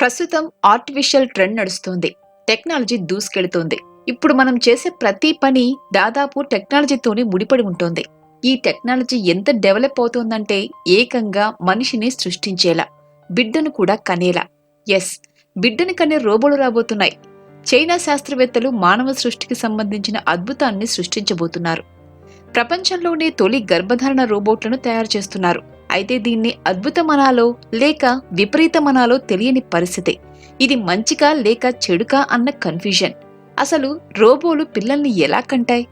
ప్రస్తుతం artificial trend నడుస్తుంది. Technology దూసుకెళుతోంది. ఇప్పుడు మనం చేసే ప్రతి పని దాదాపు టెక్నాలజీతోనే ముడిపడి ఉంటుంది. ఈ టెక్నాలజీ ఎంత డెవలప్ అవుతోందంటే ఏకంగా మనిషిని సృష్టించేలా బిడ్డను కూడా కనేలా. ఎస్ బిడ్డను కనే రోబోలు రాబోతున్నాయి. చైనా శాస్త్రవేత్తలు మానవ సృష్టికి సంబంధించిన అద్భుతాన్ని సృష్టించబోతున్నారు. ప్రపంచంలోనే తొలి గర్భధారణ రోబోట్లను తయారు చేస్తున్నారు. అయితే దీన్ని అద్భుతమనాలో లేక విపరీతమనాలో తెలియని పరిస్థితి. ఇది మంచికా లేక చెడుకా అన్న కన్ఫ్యూజన్. అసలు రోబోలు పిల్లల్ని ఎలా కంటాయి?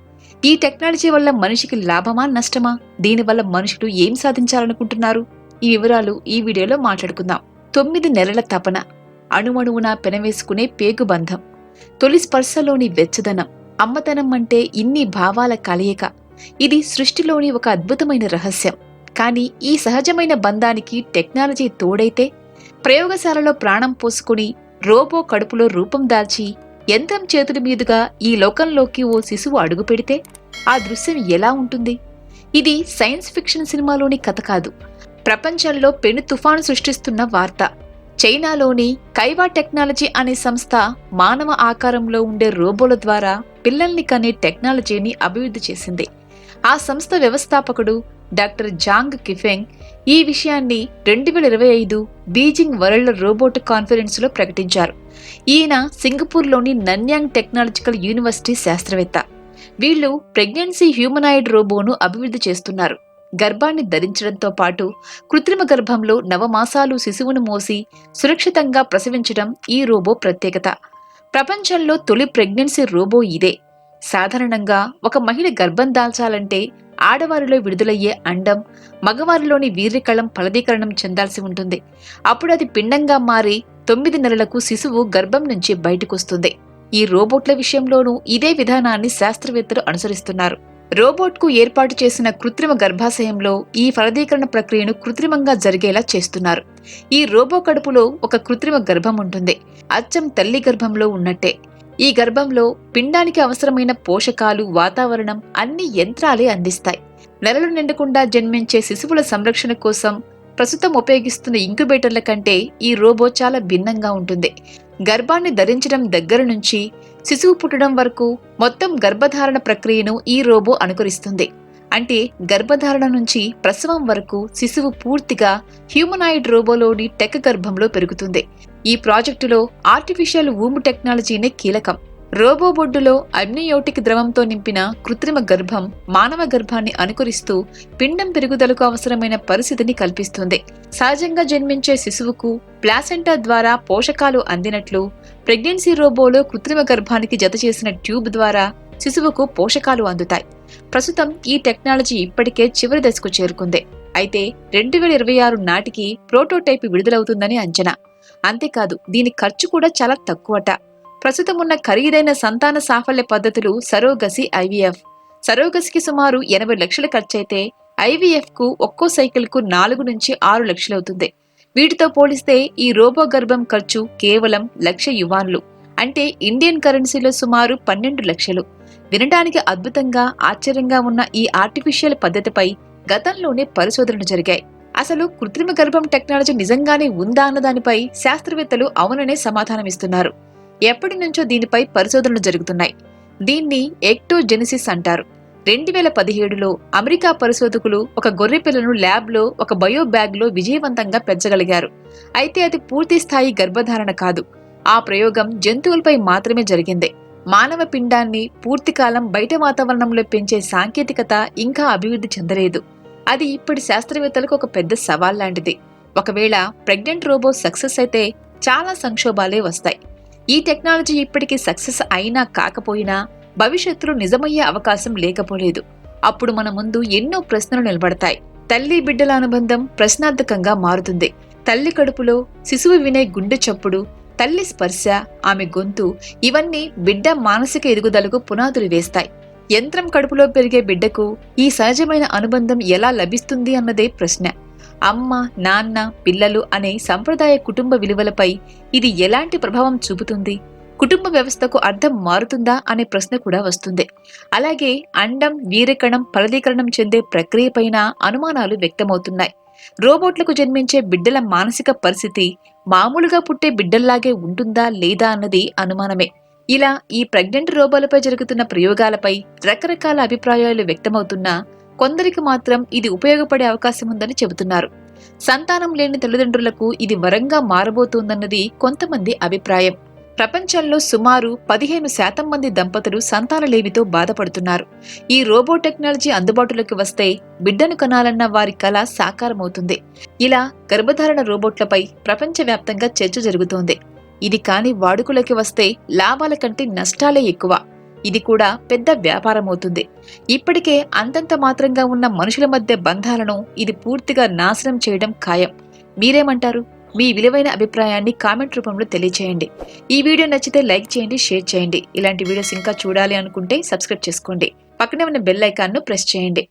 ఈ టెక్నాలజీ వల్ల మనిషికి లాభమా నష్టమా? దీనివల్ల మనుషులు ఏం సాధించాలనుకుంటున్నారు? ఈ వివరాలు ఈ వీడియోలో మాట్లాడుకుందాం. తొమ్మిది నెలల తపన. అణువణువున పెనవేసుకునే పేగుబంధం తొలి స్పర్శలోని వెచ్చదనం. అమ్మతనం అంటే ఇన్ని భావాల కలయిక. ఇది సృష్టిలోని ఒక అద్భుతమైన రహస్యం. కానీ ఈ సహజమైన బంధానికి టెక్నాలజీ తోడైతే ప్రయోగశాలలో ప్రాణం పోసుకుని రోబో కడుపులో రూపం దాల్చి యంత్రం చేతుల మీదుగా ఈ లోకంలోకి ఓ శిశువు అడుగు పెడితే ఆ దృశ్యం ఎలా ఉంటుంది? ఇది సైన్స్ ఫిక్షన్ సినిమాలోని కథ కాదు. ప్రపంచంలో పెను తుఫాను సృష్టిస్తున్న వార్త. చైనాలోని కైవా టెక్నాలజీ అనే సంస్థ మానవ ఆకారంలో ఉండే రోబోల ద్వారా పిల్లల్ని కనే టెక్నాలజీని అభివృద్ధి చేసింది. ఆ సంస్థ వ్యవస్థాపకుడు డాక్టర్ జాంగ్ కిఫెంగ్ ఈ విషయాన్ని రెండు వేల ఇరవై ఐదు బీజింగ్ వరల్డ్ రోబోట్ కాన్ఫరెన్స్లో ప్రకటించారు. ఈయన సింగపూర్లోని నన్యాంగ్ టెక్నాలజికల్ యూనివర్సిటీ శాస్త్రవేత్త. వీళ్ళు ప్రెగ్నెన్సీ హ్యూమనాయిడ్ రోబోను అభివృద్ధి చేస్తున్నారు. గర్భాన్ని ధరించడంతో పాటు కృత్రిమ గర్భంలో నవమాసాలు శిశువును మోసి సురక్షితంగా ప్రసవించడం ఈ రోబో ప్రత్యేకత. ప్రపంచంలో తొలి ప్రెగ్నెన్సీ రోబో ఇదే. సాధారణంగా ఒక మహిళ గర్భం దాల్చాలంటే ఆడవారిలో విడుదలయ్యే అండం మగవారిలోని వీర్యకళం ఫలదీకరణం చెందాల్సి ఉంటుంది. అప్పుడు అది పిండంగా మారి తొమ్మిది నెలలకు శిశువు గర్భం నుంచి బయటకొస్తుంది. ఈ రోబోట్ల విషయంలోనూ ఇదే విధానాన్ని శాస్త్రవేత్తలు అనుసరిస్తున్నారు. రోబోట్కు ఏర్పాటు చేసిన కృత్రిమ గర్భాశయంలో ఈ ఫలదీకరణ ప్రక్రియను కృత్రిమంగా జరిగేలా చేస్తున్నారు. ఈ రోబో కడుపులో ఒక కృత్రిమ గర్భం ఉంటుంది. అచ్చం తల్లి గర్భంలో ఉన్నట్టే. ఈ గర్భంలో పిండానికి అవసరమైన పోషకాలు వాతావరణం అన్ని యంత్రాలే అందిస్తాయి. నెలలు నిండకుండా జన్మించే శిశువుల సంరక్షణ కోసం ప్రస్తుతం ఉపయోగిస్తున్న ఇంక్యుబేటర్ల కంటే ఈ రోబో చాలా భిన్నంగా ఉంటుంది. గర్భాన్ని ధరించడం దగ్గర నుంచి శిశువు పుట్టడం వరకు మొత్తం గర్భధారణ ప్రక్రియను ఈ రోబో అనుకరిస్తుంది. అంటే గర్భధారణ నుంచి ప్రసవం వరకు శిశువు పూర్తిగా హ్యూమనాయిడ్ రోబోలోని టెక్ గర్భంలో పెరుగుతుంది. ఈ ప్రాజెక్టులో ఆర్టిఫిషియల్ ఊము టెక్నాలజీనే కీలకం. రోబో బొడ్డులో అగ్నియోటిక్ ద్రవంతో నింపిన కృత్రిమ గర్భం మానవ గర్భాన్ని అనుకరిస్తూ పిండం పెరుగుదలకు అవసరమైన పరిస్థితిని కల్పిస్తుంది. సహజంగా జన్మించే శిశువుకు ప్లాసెంటా ద్వారా పోషకాలు అందినట్లు ప్రెగ్నెన్సీ రోబోలో కృత్రిమ గర్భానికి జత చేసిన ట్యూబ్ ద్వారా శిశువుకు పోషకాలు అందుతాయి. ప్రస్తుతం ఈ టెక్నాలజీ ఇప్పటికే చివరి దశకు చేరుకుంది. అయితే రెండు వేల ఇరవై ఆరు నాటికి ప్రోటోటైప్ విడుదలవుతుందని అంచనా. అంతేకాదు దీని ఖర్చు కూడా చాలా తక్కువట. ప్రస్తుతం ఉన్న ఖరీదైన సంతాన సాఫల్య పద్ధతులు సరోగసి ఐవీఎఫ్. సరోగసికి సుమారు ఎనభై లక్షలు ఖర్చయితే ఐవీఎఫ్కు ఒక్కో సైకిల్కు నాలుగు నుంచి ఆరు లక్షలవుతుంది. వీటితో పోలిస్తే ఈ రోబో గర్భం ఖర్చు కేవలం లక్ష యువాన్లు. అంటే ఇండియన్ కరెన్సీలో సుమారు పన్నెండు లక్షలు. వినడానికి అద్భుతంగా ఆశ్చర్యంగా ఉన్న ఈ ఆర్టిఫిషియల్ పద్ధతిపై గతంలోనే పరిశోధనలు జరిగాయి. అసలు కృత్రిమ గర్భం టెక్నాలజీ నిజంగానే ఉందా అన్న దానిపై శాస్త్రవేత్తలు అవుననే సమాధానమిస్తున్నారు. ఎప్పటి నుంచో దీనిపై పరిశోధనలు జరుగుతున్నాయి. దీన్ని ఎక్టోజెనిసిస్ అంటారు. రెండు వేల పదిహేడులో అమెరికా పరిశోధకులు ఒక గొర్రె పిల్లను ల్యాబ్లో ఒక బయో బ్యాగ్లో విజయవంతంగా పెంచగలిగారు. అయితే అది పూర్తి స్థాయి గర్భధారణ కాదు. ఆ ప్రయోగం జంతువులపై మాత్రమే జరిగింది. మానవ పిండాన్ని పూర్తికాలం బయట వాతావరణంలో పెంచే సాంకేతికత ఇంకా అభివృద్ధి చెందలేదు. అది ఇప్పటి శాస్త్రవేత్తలకు ఒక పెద్ద సవాల్ లాంటిది ఒకవేళ ప్రెగ్నెంట్ రోబో సక్సెస్ అయితే చాలా సంక్షోభాలే వస్తాయి. ఈ టెక్నాలజీ ఇప్పటికీ సక్సెస్ అయినా కాకపోయినా భవిష్యత్తులో నిజమయ్యే అవకాశం లేకపోలేదు. అప్పుడు మన ముందు ఎన్నో ప్రశ్నలు నిలబడతాయి. తల్లి బిడ్డల అనుబంధం ప్రశ్నార్థకంగా మారుతుంది. తల్లి కడుపులో శిశువు వినే గుండె చప్పుడు తల్లి స్పర్శ ఆమె గొంతు ఇవన్నీ బిడ్డ మానసిక ఎదుగుదలకు పునాదులు వేస్తాయి. యంత్రం కడుపులో పెరిగే బిడ్డకు ఈ సహజమైన అనుబంధం ఎలా లభిస్తుంది అన్నదే ప్రశ్న. అమ్మ నాన్న పిల్లలు అనే సంప్రదాయ కుటుంబ విలువలపై ఇది ఎలాంటి ప్రభావం చూపుతుంది? కుటుంబ వ్యవస్థకు అర్థం మారుతుందా అనే ప్రశ్న కూడా వస్తుంది. అలాగే అండం వీరకణం ఫలదీకరణం చెందే ప్రక్రియపైన అనుమానాలు వ్యక్తమవుతున్నాయి. రోబోట్లకు జన్మించే బిడ్డల మానసిక పరిస్థితి మామూలుగా పుట్టే బిడ్డల్లాగే ఉంటుందా లేదా అన్నది అనుమానమే. ఇలా ఈ ప్రెగ్నెంట్ రోబోలపై జరుగుతున్న ప్రయోగాలపై రకరకాల అభిప్రాయాలు వ్యక్తమవుతున్నా కొందరికి మాత్రం ఇది ఉపయోగపడే అవకాశం ఉందని చెబుతున్నారు. సంతానం లేని తల్లిదండ్రులకు ఇది వరంగా మారబోతోందన్నది కొంతమంది అభిప్రాయం. ప్రపంచంలో సుమారు పదిహేను శాతం మంది దంపతులు సంతానలేమితో బాధపడుతున్నారు. ఈ రోబో టెక్నాలజీ అందుబాటులోకి వస్తే బిడ్డను కనాలన్న వారి కళ సాకారమవుతుంది. ఇలా గర్భధారణ రోబోట్లపై ప్రపంచవ్యాప్తంగా చర్చ జరుగుతోంది. ఇది కాని వాడుకలోకి వస్తే లాభాల కంటే నష్టాలే ఎక్కువ. ఇది కూడా పెద్ద వ్యాపారమవుతుంది. ఇప్పటికే అంతంత మాత్రంగా ఉన్న మనుషుల మధ్య బంధాలను ఇది పూర్తిగా నాశనం చేయడం ఖాయం. మీరేమంటారు? మీ విలువైన అభిప్రాయాన్ని కామెంట్ రూపంలో తెలియచేయండి. ఈ వీడియో నచ్చితే లైక్ చేయండి షేర్ చేయండి. ఇలాంటి వీడియోస్ ఇంకా చూడాలి అనుకుంటే సబ్స్క్రైబ్ చేసుకోండి. పక్కనే ఉన్న బెల్ ఐకాన్ను ప్రెస్ చేయండి.